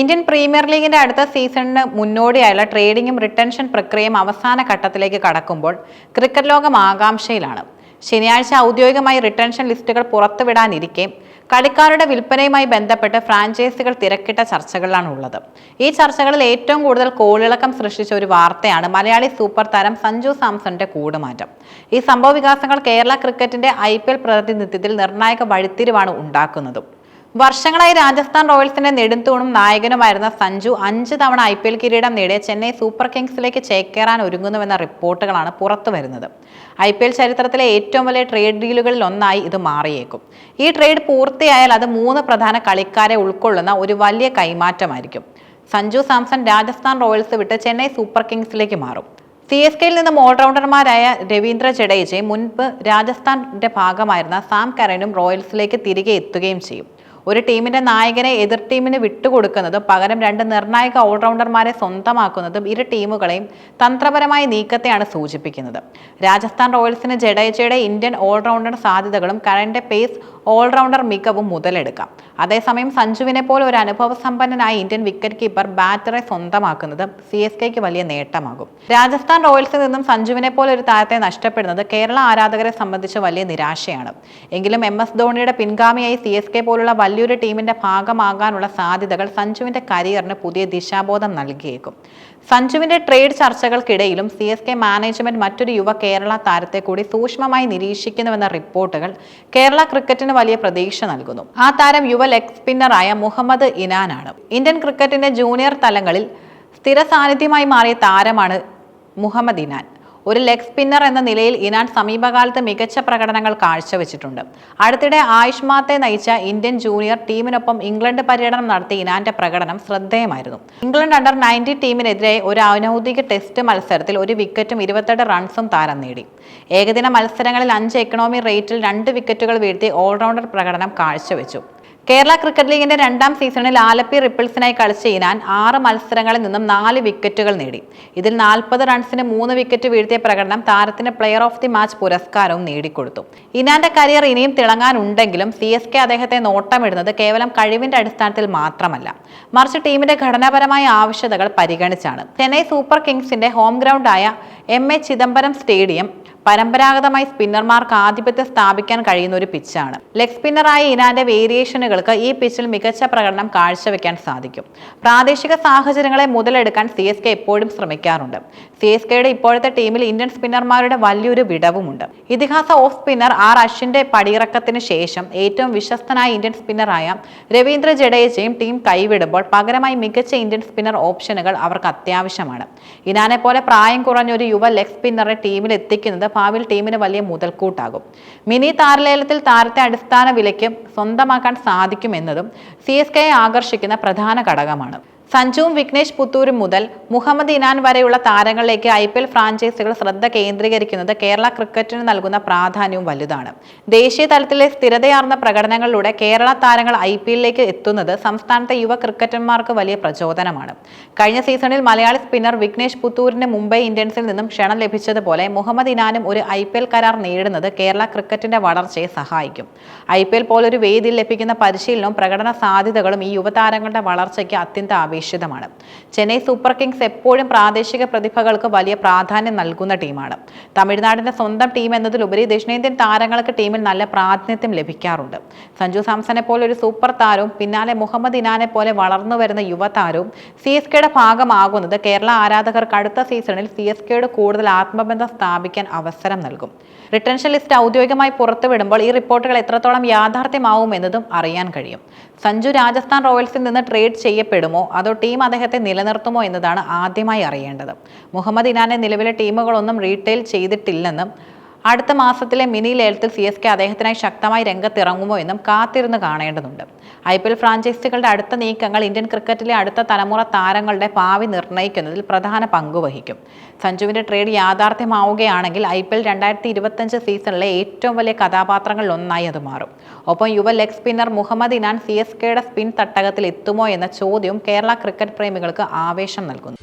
Indian premier ലീഗിന്റെ അടുത്ത സീസണിന് മുന്നോടിയായുള്ള ട്രേഡിംഗും റിട്ടൻഷൻ പ്രക്രിയയും അവസാന ഘട്ടത്തിലേക്ക് കടക്കുമ്പോൾ ക്രിക്കറ്റ് ലോകം ആകാംക്ഷയിലാണ്. ശനിയാഴ്ച ഔദ്യോഗികമായി റിട്ടൻഷൻ ലിസ്റ്റുകൾ പുറത്തുവിടാനിരിക്കെ കളിക്കാരുടെ വിൽപ്പനയുമായി ബന്ധപ്പെട്ട് ഫ്രാഞ്ചൈസികൾ തിരക്കിട്ട ചർച്ചകളിലാണ് ഉള്ളത് ഈ ചർച്ചകളിൽ ഏറ്റവും കൂടുതൽ കോളിളക്കം സൃഷ്ടിച്ച ഒരു വാർത്തയാണ് മലയാളി സൂപ്പർ താരം സഞ്ജു സാംസന്റെ കൂടുമാറ്റം. ഈ സംഭവ വികാസങ്ങൾ കേരള ക്രിക്കറ്റിന്റെ ഐ പ്രതിനിധിത്വത്തിൽ നിർണായക വഴിത്തിരിവാണ് ഉണ്ടാക്കുന്നതും. വർഷങ്ങളായി രാജസ്ഥാൻ റോയൽസിന്റെ നെടുന്തൂണും നായകനുമായിരുന്ന സഞ്ജു അഞ്ച് തവണ ഐ പി എൽ കിരീടം നേടിയ ചെന്നൈ സൂപ്പർ കിങ്സിലേക്ക് ചേക്കേറാൻ ഒരുങ്ങുന്നുവെന്ന റിപ്പോർട്ടുകളാണ് പുറത്തു വരുന്നത്. ഐ പി എൽ ചരിത്രത്തിലെ ഏറ്റവും വലിയ ട്രേഡ് ഡീലുകളിൽ ഒന്നായി ഇത് മാറിയേക്കും. ഈ ട്രേഡ് പൂർത്തിയായാൽ അത് മൂന്ന് പ്രധാന കളിക്കാരെ ഉൾക്കൊള്ളുന്ന ഒരു വലിയ കൈമാറ്റമായിരിക്കും. സഞ്ജു സാംസൺ രാജസ്ഥാൻ റോയൽസ് വിട്ട് ചെന്നൈ സൂപ്പർ കിങ്സിലേക്ക് മാറും. സി എസ് കെയിൽ നിന്നും ഓൾറൗണ്ടർമാരായ രവീന്ദ്ര ജഡേജയും മുൻപ് രാജസ്ഥാന്റെ ഭാഗമായിരുന്ന സാം കരനും റോയൽസിലേക്ക് തിരികെ എത്തുകയും ചെയ്യും. ഒരു ടീമിന്റെ നായകനെ എതിർ ടീമിന് വിട്ടുകൊടുക്കുന്നതും പകരം രണ്ട് നിർണായക ഓൾറൗണ്ടർമാരെ സ്വന്തമാക്കുന്നതും ഇരു ടീമുകളെയും തന്ത്രപരമായ നീക്കത്തെയാണ് സൂചിപ്പിക്കുന്നത്. രാജസ്ഥാൻ റോയൽസിന് ജഡേജയുടെ ഇന്ത്യൻ ഓൾറൗണ്ടർ സാധ്യതകളും കരന്റെ പേസ് ഓൾറൗണ്ടർ മികവും മുതലെടുക്കാം. അതേസമയം സഞ്ജുവിനെ പോലെ ഒരു അനുഭവ സമ്പന്നനായ ഇന്ത്യൻ വിക്കറ്റ് കീപ്പർ ബാറ്ററെ സ്വന്തമാക്കുന്നത് സി എസ് കെക്ക് വലിയ നേട്ടമാകും. രാജസ്ഥാൻ റോയൽസിൽ നിന്നും സഞ്ജുവിനെ പോലെ ഒരു താരത്തെ നഷ്ടപ്പെടുന്നത് കേരള ആരാധകരെ സംബന്ധിച്ച് വലിയ നിരാശയാണ്. എങ്കിലും എം എസ് ധോണിയുടെ പിൻഗാമിയായി സി എസ് കെ പോലുള്ള വലിയൊരു ടീമിന്റെ ഭാഗമാകാനുള്ള സാധ്യതകൾ സഞ്ജുവിന്റെ കരിയറിന് പുതിയ ദിശാബോധം നൽകിയേക്കും. സഞ്ജുവിന്റെ ട്രേഡ് ചർച്ചകൾക്കിടയിലും സി എസ് കെ മാനേജ്മെന്റ് മറ്റൊരു യുവ കേരള താരത്തെ കൂടി സൂക്ഷ്മമായി നിരീക്ഷിക്കുന്നുവെന്ന റിപ്പോർട്ടുകൾ കേരള ക്രിക്കറ്റിന് വലിയ പ്രതീക്ഷ നൽകുന്നു. ആ താരം യുവ ലെഗ് സ്പിന്നറായ മുഹമ്മദ് ഇനാനാണ്. ഇന്ത്യൻ ക്രിക്കറ്റിന്റെ ജൂനിയർ തലങ്ങളിൽ സ്ഥിര സാന്നിധ്യമായി മാറിയ താരമാണ് മുഹമ്മദ് ഇനാൻ. ഒരു ലെഗ് സ്പിന്നർ എന്ന നിലയിൽ ഇനാൻ സമീപകാലത്ത് മികച്ച പ്രകടനങ്ങൾ കാഴ്ചവെച്ചിട്ടുണ്ട്. അടുത്തിടെ ആയുഷ്മാത്തെ നയിച്ച ഇന്ത്യൻ ജൂനിയർ ടീമിനൊപ്പം ഇംഗ്ലണ്ട് പര്യടനം നടത്തിയ ഇനാന്റെ പ്രകടനം ശ്രദ്ധേയമായിരുന്നു. ഇംഗ്ലണ്ട് അണ്ടർ നയന്റി ടീമിനെതിരെ ഒരു അനൗദ്യോഗിക ടെസ്റ്റ് മത്സരത്തിൽ ഒരു വിക്കറ്റും ഇരുപത്തെട്ട് റൺസും താരം നേടി. ഏകദിന മത്സരങ്ങളിൽ അഞ്ച് എക്കണോമി റേറ്റിൽ രണ്ട് വിക്കറ്റുകൾ വീഴ്ത്തി ഓൾറൗണ്ടർ പ്രകടനം കാഴ്ചവെച്ചു. കേരള ക്രിക്കറ്റ് ലീഗിന്റെ രണ്ടാം സീസണിൽ ആലപ്പി റിപ്പിൾസിനായി കളിച്ച ഇനാൻ ആറ് മത്സരങ്ങളിൽ നിന്നും നാല് വിക്കറ്റുകൾ നേടി. ഇതിൽ നാൽപ്പത് റൺസിന് മൂന്ന് വിക്കറ്റ് വീഴ്ത്തിയ പ്രകടനം താരത്തിന് പ്ലെയർ ഓഫ് ദി മാച്ച് പുരസ്കാരവും നേടിക്കൊടുത്തു. ഇനാന്റെ കരിയർ ഇനിയും തിളങ്ങാനുണ്ടെങ്കിലും സി എസ് കെ അദ്ദേഹത്തെ നോട്ടമിടുന്നത് കേവലം കഴിവിന്റെ അടിസ്ഥാനത്തിൽ മാത്രമല്ല. മറിച്ച് ടീമിന്റെ ഘടനാപരമായ ആവശ്യതകൾ പരിഗണിച്ചാണ്. ചെന്നൈ സൂപ്പർ കിങ്സിന്റെ ഹോം ഗ്രൗണ്ടായ എം എ ചിദംബരം സ്റ്റേഡിയം പരമ്പരാഗതമായി സ്പിന്നർമാർക്ക് ആധിപത്യം സ്ഥാപിക്കാൻ കഴിയുന്ന ഒരു പിച്ചാണ് ലെഗ് സ്പിന്നറായ ഇനാന്റെ വേരിയേഷനുകൾക്ക് ഈ പിച്ചിൽ മികച്ച പ്രകടനം കാഴ്ചവെക്കാൻ സാധിക്കും. പ്രാദേശിക സാഹചര്യങ്ങളെ മുതലെടുക്കാൻ സി എസ് കെ എപ്പോഴും ശ്രമിക്കാറുണ്ട്. സി എസ് കെയുടെ ഇപ്പോഴത്തെ ടീമിൽ ഇന്ത്യൻ സ്പിന്നർമാരുടെ വലിയൊരു വിടവുമുണ്ട്. ഇതിഹാസ ഓഫ് സ്പിന്നർ ആർ അശ്വിന്റെ പടിയിറക്കത്തിന് ശേഷം ഏറ്റവും വിശ്വസ്തനായ ഇന്ത്യൻ സ്പിന്നറായ രവീന്ദ്ര ജഡേജയും ടീം കൈവിടുമ്പോൾ പകരമായി മികച്ച ഇന്ത്യൻ സ്പിന്നർ ഓപ്ഷനുകൾ അവർക്ക് അത്യാവശ്യമാണ്. ഇനാനെ പോലെ പ്രായം കുറഞ്ഞ ഒരു യുവ ലെഗ് സ്പിന്നറെ ടീമിൽ എത്തിക്കുന്നത് ഭാവിയിൽ ടീമിന് വലിയ മുതൽക്കൂട്ടാകും. മിനി താരലേലത്തിൽ താരത്തെ അടിസ്ഥാന വിലയ്ക്ക് സ്വന്തമാക്കാൻ സാധിക്കുമെന്നതും സി എസ് കെയെ ആകർഷിക്കുന്ന പ്രധാന ഘടകമാണ്. സഞ്ജുവും വിഘ്നേഷ് പുത്തൂരും മുതൽ മുഹമ്മദ് ഇനാൻ വരെയുള്ള താരങ്ങളിലേക്ക് ഐ പി എൽ ഫ്രാഞ്ചൈസികൾ ശ്രദ്ധ കേന്ദ്രീകരിക്കുന്നത് കേരള ക്രിക്കറ്റിന് നൽകുന്ന പ്രാധാന്യവും വലുതാണ്. ദേശീയ തലത്തിലെ സ്ഥിരതയാർന്ന പ്രകടനങ്ങളിലൂടെ കേരള താരങ്ങൾ ഐ പി എല്ലിലേക്ക് എത്തുന്നത് സംസ്ഥാനത്തെ യുവ ക്രിക്കറ്റർമാർക്ക് വലിയ പ്രചോദനമാണ്. കഴിഞ്ഞ സീസണിൽ മലയാളി സ്പിന്നർ വിഘ്നേഷ് പുത്തൂരിന് മുംബൈ ഇന്ത്യൻസിൽ നിന്നും ക്ഷണം ലഭിച്ചതുപോലെ മുഹമ്മദ് ഇനാനും ഒരു ഐ പി എൽ കരാർ നേടുന്നത് കേരള ക്രിക്കറ്റിന്റെ വളർച്ചയെ സഹായിക്കും. ഐ പി എൽ പോലൊരു വേദിയിൽ ലഭിക്കുന്ന പരിശീലനവും പ്രകടന സാധ്യതകളും ഈ യുവതാരങ്ങളുടെ വളർച്ചയ്ക്ക് അത്യന്ത ആവേശിതമാണ് ചെന്നൈ സൂപ്പർ കിങ്സ് എപ്പോഴും പ്രാദേശിക പ്രതിഭകൾക്ക് വലിയ പ്രാധാന്യം നൽകുന്ന ടീമാണ്. തമിഴ്നാടിന്റെ സ്വന്തം ടീം എന്നതിലുപരി ദക്ഷിണേന്ത്യൻ താരങ്ങൾക്ക് ടീമിൽ നല്ല പ്രാതിനിധ്യം ലഭിക്കാറുണ്ട്. സഞ്ജു സാംസനെ പോലെ ഒരു സൂപ്പർ താരവും പിന്നാലെ മുഹമ്മദ് ഇനാനെ പോലെ വളർന്നു വരുന്ന യുവതാരവും സി എസ് കെയുടെ ഭാഗമാകുന്നത് കേരള ആരാധകർക്ക് അടുത്ത സീസണിൽ സി എസ് കെയുടെ കൂടുതൽ ആത്മബന്ധം സ്ഥാപിക്കാൻ അവസരം നൽകും. റിട്ടൻഷൻ ലിസ്റ്റ് ഔദ്യോഗികമായി പുറത്തുവിടുമ്പോൾ ഈ റിപ്പോർട്ടുകൾ എത്രത്തോളം യാഥാർത്ഥ്യമാവുമെന്നതും അറിയാൻ കഴിയും. സഞ്ജു രാജസ്ഥാൻ റോയൽസിൽ നിന്ന് ട്രേഡ് ചെയ്യപ്പെടുമോ? അതോ ടീം അദ്ദേഹത്തെ നിലനിർത്തുമോ എന്നതാണ് ആദ്യമായി അറിയേണ്ടത്. മുഹമ്മദ് ഇനാനെ നിലവിലെ ടീമുകളൊന്നും റീറ്റെയിൽ ചെയ്തിട്ടില്ലെന്നും അടുത്ത മാസത്തിലെ മിനി ലേലത്തിൽ സി എസ് കെ അദ്ദേഹത്തിനായി ശക്തമായി രംഗത്തിറങ്ങുമോ എന്നും കാത്തിരുന്ന് കാണേണ്ടതുണ്ട്. ഐ പി എൽ ഫ്രാഞ്ചൈസികളുടെ അടുത്ത നീക്കങ്ങൾ ഇന്ത്യൻ ക്രിക്കറ്റിലെ അടുത്ത തലമുറ താരങ്ങളുടെ ഭാവി നിർണയിക്കുന്നതിൽ പ്രധാന പങ്കുവഹിക്കും സഞ്ജുവിന്റെ ട്രേഡ് യാഥാർത്ഥ്യമാവുകയാണെങ്കിൽ ഐ പി എൽ രണ്ടായിരത്തി ഇരുപത്തഞ്ച് സീസണിലെ ഏറ്റവും വലിയ കഥാപാത്രങ്ങളിൽ ഒന്നായി അത് മാറും. ഒപ്പം യുവ leg spinner Muhammad Inan C S കെയുടെ സ്പിൻ തട്ടകത്തിൽ എത്തുമോ എന്ന ചോദ്യവും കേരള ക്രിക്കറ്റ് പ്രേമികൾക്ക് ആവേശം നൽകുന്നു.